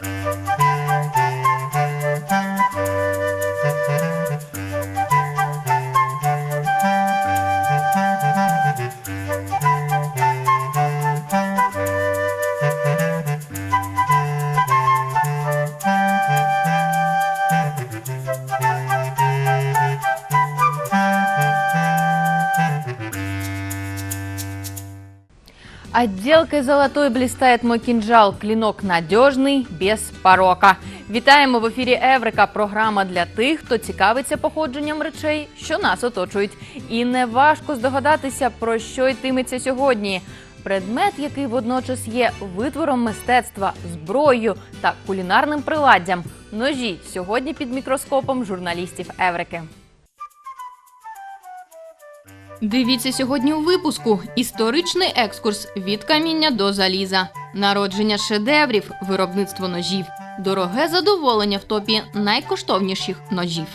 Música Отделкой золотой блистает мой кинжал. Клинок надежний, без порока. Вітаємо в ефірі Еврика. Програма для тих, хто цікавиться походженням речей, що нас оточують. І не важко здогадатися, про що йтиметься сьогодні. Предмет, який водночас є витвором мистецтва, зброєю та кулінарним приладдям. Ножі сьогодні під мікроскопом журналістів Еврики. Дивіться сьогодні у випуску історичний екскурс від каміння до заліза, народження шедеврів, виробництво ножів, дороге задоволення в топі найкоштовніших ножів.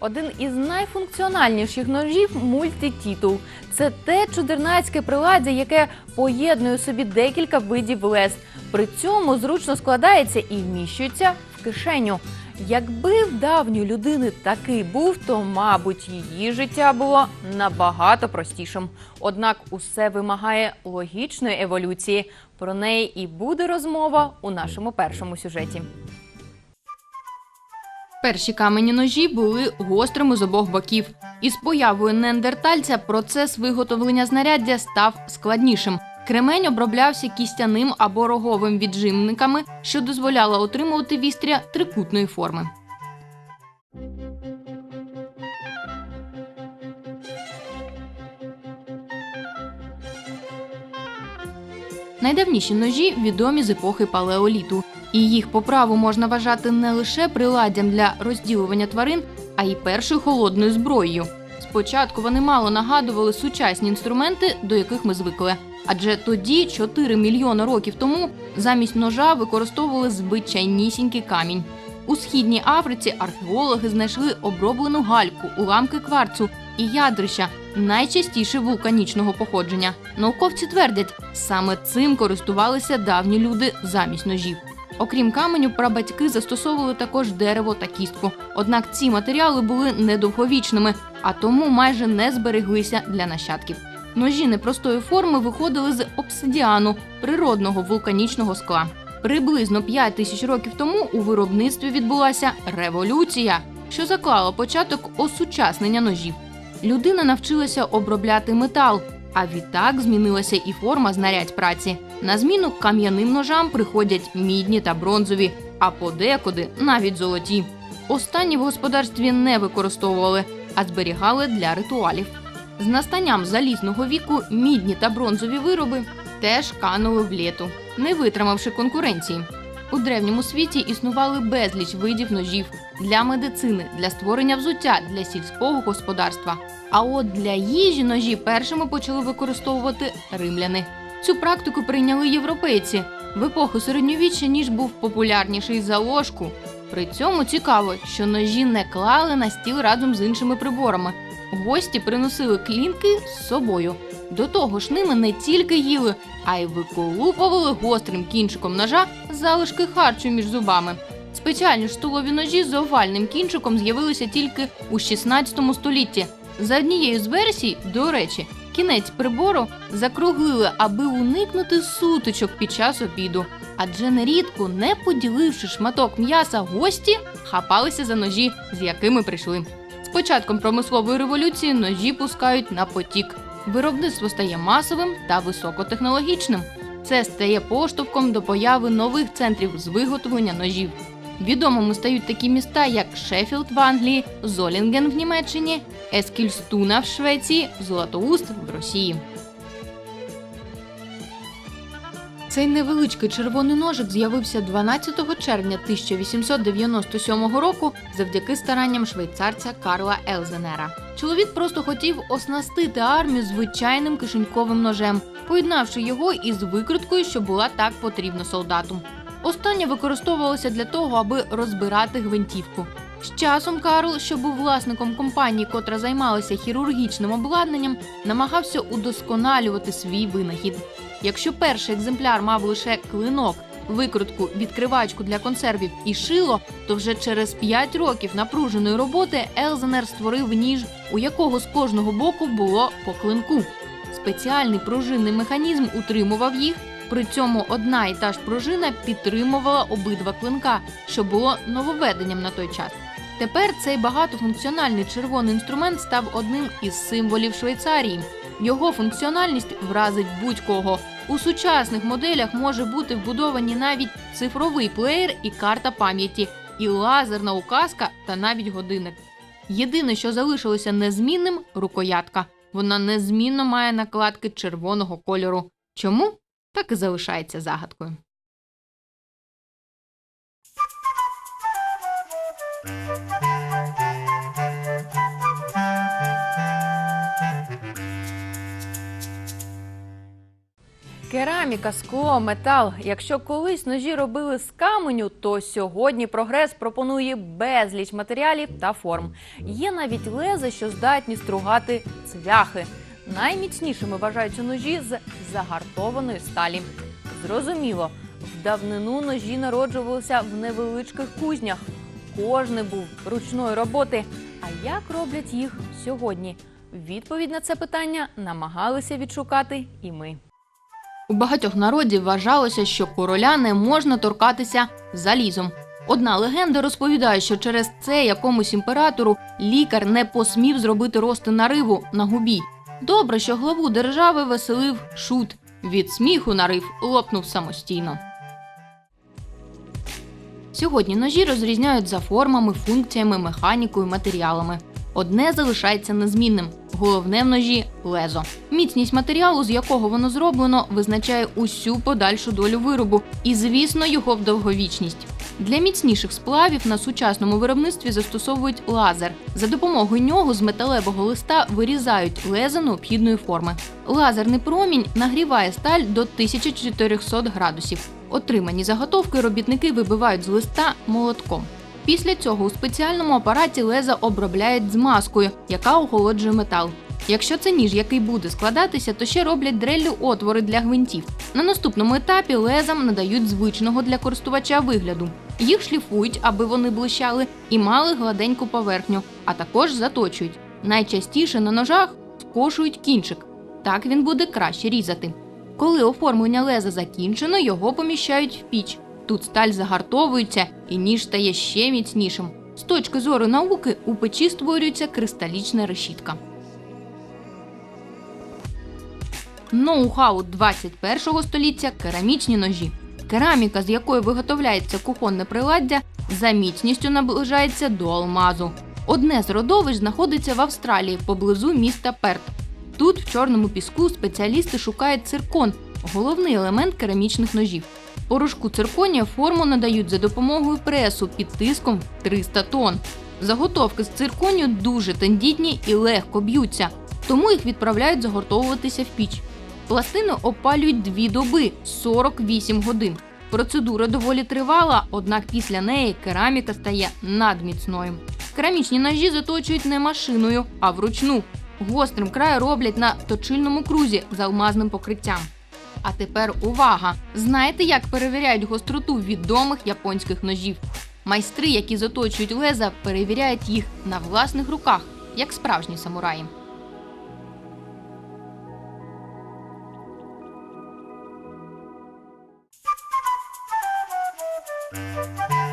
Один із найфункціональніших ножів мультитітул. Це те чудернацьке приладдя, яке поєднує собі декілька видів лез. При цьому зручно складається і вміщується в кишеню. Якби в давньої людини такий був, то, мабуть, її життя було набагато простішим. Однак усе вимагає логічної еволюції. Про неї і буде розмова у нашому першому сюжеті. Перші камені ножі були гострими з обох боків. Із появою неандертальця процес виготовлення знаряддя став складнішим. Кремень оброблявся кістяним або роговим віджимниками, що дозволяло отримувати вістря трикутної форми. Найдавніші ножі відомі з епохи палеоліту, і їх по праву можна вважати не лише приладдям для розділування тварин, а й першою холодною зброєю. Спочатку вони мало нагадували сучасні інструменти, до яких ми звикли. Адже тоді, 4 мільйони років тому, замість ножа використовували звичайнісінький камінь. У східній Африці археологи знайшли оброблену гальку, уламки кварцу і ядрища, найчастіше вулканічного походження. Науковці твердять, саме цим користувалися давні люди замість ножів. Окрім каменю, прабатьки застосовували також дерево та кістку. Однак ці матеріали були недовговічними, а тому майже не збереглися для нащадків. Ножі непростої форми виходили з обсидіану природного вулканічного скла. Приблизно 5 тисяч років тому у виробництві відбулася революція, що заклала початок осучаснення ножів. Людина навчилася обробляти метал, а відтак змінилася і форма знарядь праці. На зміну кам'яним ножам приходять мідні та бронзові, а подекуди навіть золоті. Останні в господарстві не використовували, а зберігали для ритуалів. З настанням залізного віку мідні та бронзові вироби теж канули в літу, не витримавши конкуренції. У древньому світі існували безліч видів ножів для медицини, для створення взуття, для сільського господарства. А от для їжі ножі першими почали використовувати римляни. Цю практику прийняли європейці. В епоху середньовіччя ніж був популярніший за ложку. При цьому цікаво, що ножі не клали на стіл разом з іншими приборами. Гості приносили клінки з собою. До того ж, ними не тільки їли, а й виколупували гострим кінчиком ножа залишки харчу між зубами. Спеціальні ж столові ножі з овальним кінчиком з'явилися тільки у 16 столітті. За однією з версій, до речі, кінець прибору закруглили, аби уникнути сутичок під час обіду. Адже нерідко, не поділивши шматок м'яса, гості хапалися за ножі, з якими прийшли. З початком промислової революції ножі пускають на потік. Виробництво стає масовим та високотехнологічним. Це стає поштовхом до появи нових центрів з виготовлення ножів. Відомими стають такі міста, як Шеффілд в Англії, Золінген в Німеччині, Ескільстуна в Швеції, Золотоуст в Росії. Цей невеличкий червоний ножик з'явився 12 червня 1897 року завдяки старанням швейцарця Карла Елзенера. Чоловік просто хотів оснастити армію звичайним кишеньковим ножем, поєднавши його із викруткою, що була так потрібна солдату. Останнє використовувалося для того, аби розбирати гвинтівку. З часом Карл, що був власником компанії, котра займалася хірургічним обладнанням, намагався удосконалювати свій винахід. Якщо перший екземпляр мав лише клинок, викрутку, відкривачку для консервів і шило, то вже через 5 років напруженої роботи Елзенер створив ніж, у якого з кожного боку було по клинку. Спеціальний пружинний механізм утримував їх. При цьому одна і та ж пружина підтримувала обидва клинка, що було нововведенням на той час. Тепер цей багатофункціональний червоний інструмент став одним із символів Швейцарії. Його функціональність вразить будь-кого. У сучасних моделях може бути вбудовані навіть цифровий плеєр і карта пам'яті, і лазерна указка та навіть годинник. Єдине, що залишилося незмінним рукоятка. Вона незмінно має накладки червоного кольору. Чому? Так і залишається загадкою. Кераміка, скло, метал. Якщо колись ножі робили з каменю, то сьогодні прогрес пропонує безліч матеріалів та форм. Є навіть лези, що здатні стругати цвяхи. Найміцнішими вважаються ножі з загартованої сталі. Зрозуміло, в давнину ножі народжувалися в невеличких кузнях. Кожний був ручної роботи. А як роблять їх сьогодні? Відповідь на це питання намагалися відшукати і ми. У багатьох народів вважалося, що короля не можна торкатися залізом. Одна легенда розповідає, що через це якомусь імператору лікар не посмів зробити рости нариву на губі. Добре, що главу держави веселив шут. Від сміху нарив лопнув самостійно. Сьогодні ножі розрізняють за формами, функціями, механікою, матеріалами. Одне залишається незмінним. Головне в ножі лезо. Міцність матеріалу, з якого воно зроблено, визначає усю подальшу долю виробу і, звісно, його довговічність. Для міцніших сплавів на сучасному виробництві застосовують лазер. За допомогою нього з металевого листа вирізають лезо необхідної форми. Лазерний промінь нагріває сталь до 1400 градусів. Отримані заготовки робітники вибивають з листа молотком. Після цього у спеціальному апараті леза обробляють змазкою, яка охолоджує метал. Якщо це ніж, який буде складатися, то ще роблять дреллю отвори для гвинтів. На наступному етапі лезам надають звичного для користувача вигляду. Їх шліфують, аби вони блищали, і мали гладеньку поверхню, а також заточують. Найчастіше на ножах скошують кінчик. Так він буде краще різати. Коли оформлення леза закінчено, його поміщають в піч. Тут сталь загартовується і ніж стає ще міцнішим. З точки зору науки у печі створюється кристалічна решітка. Ноу-хау 21 століття керамічні ножі. Кераміка, з якої виготовляється кухонне приладдя, за міцністю наближається до алмазу. Одне з родовищ знаходиться в Австралії поблизу міста Перт. Тут, в чорному піску, спеціалісти шукають циркон головний елемент керамічних ножів. Порошку цирконія форму надають за допомогою пресу під тиском 300 тонн. Заготовки з цирконію дуже тендітні і легко б'ються, тому їх відправляють загортовуватися в піч. Пластини опалюють дві доби 48 годин. Процедура доволі тривала, однак після неї кераміка стає надміцною. Керамічні ножі заточують не машиною, а вручну. Гострим край роблять на точильному крузі з алмазним покриттям. А тепер увага! Знаєте, як перевіряють гостроту відомих японських ножів? Майстри, які заточують леза, перевіряють їх на власних руках, як справжні самураї. Золото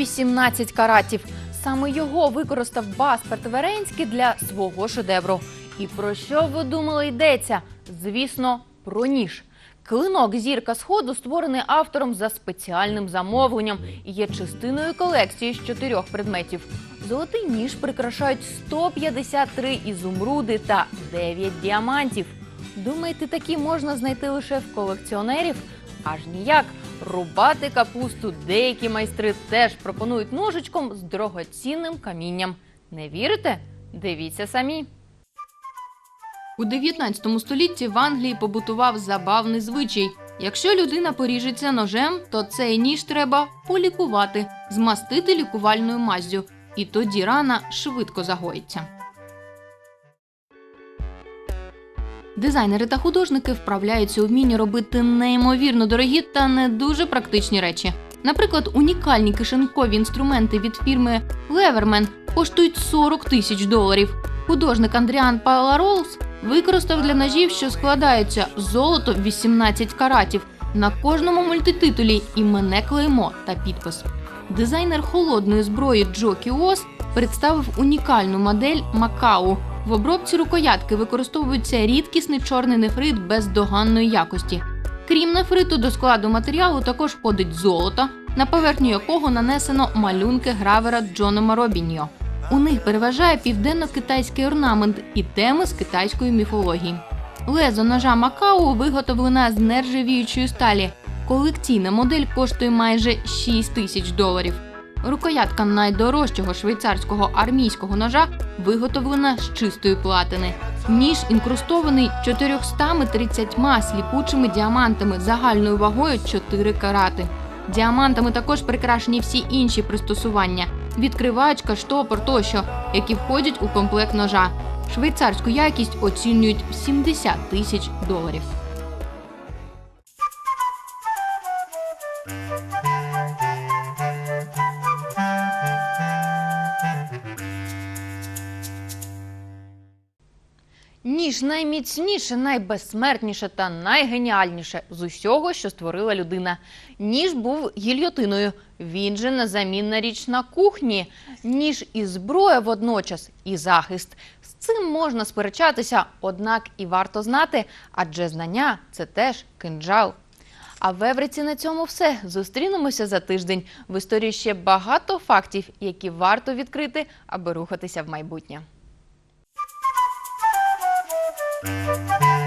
18 каратів. Саме його використав Басперт Веренський для свого шедевру. І про що ви думали йдеться? Звісно, про ніж. Клинок зірка сходу створений автором за спеціальним замовленням і є частиною колекції з чотирьох предметів. Золотий ніж прикрашають 153 ізумруди та 9 діамантів. Думаєте, такі можна знайти лише в колекціонерів? Аж ніяк. Рубати капусту деякі майстри теж пропонують ножичком з дорогоцінним камінням. Не вірите? Дивіться самі. У 19 столітті в Англії побутував забавний звичай. Якщо людина поріжеться ножем, то цей ніж треба полікувати, змастити лікувальною маззю, і тоді рана швидко загоїться. Дизайнери та художники вправляються у вмінні робити неймовірно дорогі та не дуже практичні речі. Наприклад, унікальні кишенькові інструменти від фірми Leverman коштують 40 тисяч доларів. Художник Андріан Паларолс використав для ножів, що складаються золото 18 каратів. На кожному мультититулі іменне клеймо та підпис. Дизайнер холодної зброї Джо Кіос представив унікальну модель Макау. В обробці рукоятки використовується рідкісний чорний нефрит бездоганної якості. Крім нефриту, до складу матеріалу також входить золото, на поверхню якого нанесено малюнки гравера Джонома Робіньо. У них переважає південно-китайський орнамент і теми з китайської міфології. Лезо ножа Макао виготовлена з нержавіючої сталі. Колекційна модель коштує майже 6 тисяч доларів. Рукоятка найдорожчого швейцарського армійського ножа виготовлена з чистої платини. Ніж інкрустований 430 сліпучими діамантами загальною вагою 4 карати. Діамантами також прикрашені всі інші пристосування: відкривачка, штопор тощо, які входять у комплект ножа. Швейцарську якість оцінюють в 70 тисяч доларів. Ніж найміцніше, найбезсмертніше та найгеніальніше з усього, що створила людина. Ніж був гільйотиною. Він же незамінна річ на кухні. Ніж і зброя водночас, і захист. З цим можна сперечатися, однак і варто знати, адже знання це теж кинджал. А в Евриці на цьому все. Зустрінемося за тиждень. В історії ще багато фактів, які варто відкрити, аби рухатися в майбутнє. Música